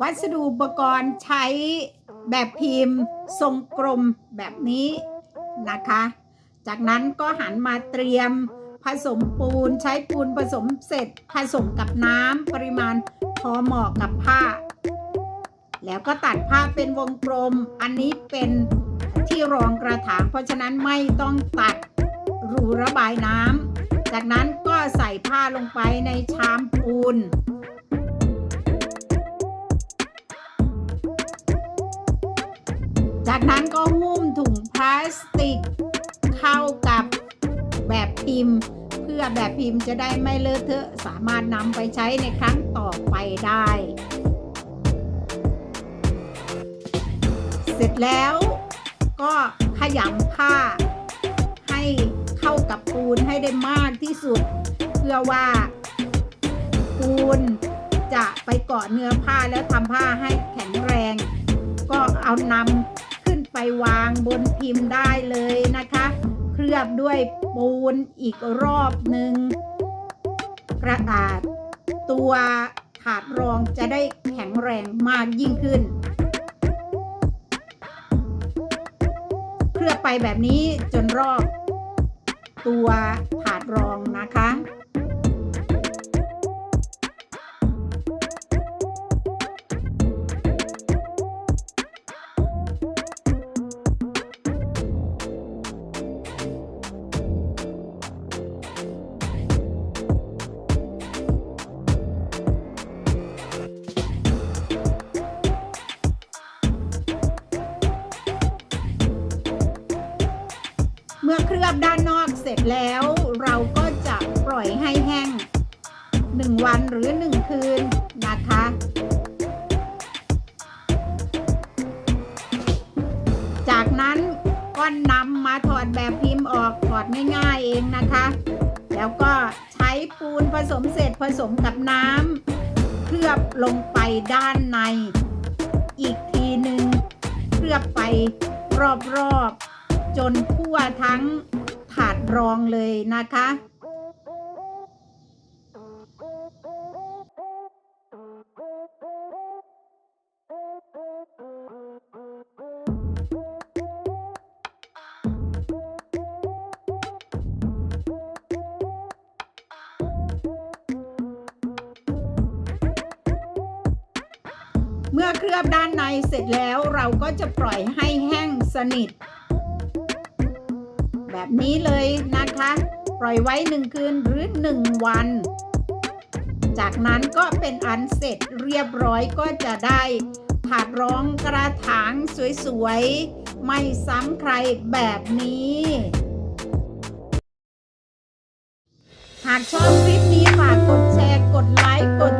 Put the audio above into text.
วัสดุอุปกรณ์ใช้แบบพิมพ์ทรงกลมแบบนี้นะคะ จากนั้นก็หันมาเตรียมผสมปูนใช้ปูนผสมเสร็จ ผสมกับน้ำปริมาณพอเหมาะกับผ้า แล้วก็ตัดผ้าเป็นวงกลม อันนี้เป็นที่รองกระถาง เพราะฉะนั้นไม่ต้องตัดรูระบายน้ำจากนั้นก็ใส่ผ้าลงไปในชามปูน จากนั้นก็หุ้มถุงพลาสติกเข้ากับแบบพิมพ์ เพื่อแบบพิมพ์จะได้ไม่เลอะเทอะสามารถนำไปใช้ในครั้งต่อไปได้ เสร็จแล้วก็ขยำผ้า ให้เข้ากับปูนให้ได้มากที่สุด เพื่อว่าปูนจะไปเกาะเนื้อผ้าแล้วทำผ้าให้แข็งแรง ก็เอานำ ไปวางบนพิมพ์ได้เลยนะคะ เคลือบด้วยปูนอีกรอบหนึ่งกระดาษตัวถาดรองจะได้แข็งแรงมากยิ่งขึ้น เคลือบไปแบบนี้จนรอบตัวถาดรองนะคะ มื่อเคลือบด้านนอกเสร็จแล้ว เราก็จะปล่อยให้แห้ง 1 วันหรือ 1 คืนนะคะจากนั้นก็นำมาถอดแบบพิมพ์ออกถอดง่ายๆเองนะคะ แล้วก็ใช้ปูนผสมเสร็จผสมกับน้ำเคลือบลงไปด้านใน อีกทีหนึ่งเคลือบไปรอบๆ จนทั่วทั้งถาดรองเลยนะคะ เมื่อเคลือบด้านในเสร็จแล้วเราก็จะปล่อยให้แห้งสนิท แบบนี้เลยนะคะ ปล่อยไว้หนึ่งคืนหรือหนึ่งวัน จากนั้นก็เป็นอันเสร็จเรียบร้อยก็จะได้ถาดร้องกระถางสวยๆ ไม่ซ้ำใครแบบนี้ หากชอบคลิปนี้ฝากกดแชร์ กดไลค์ กด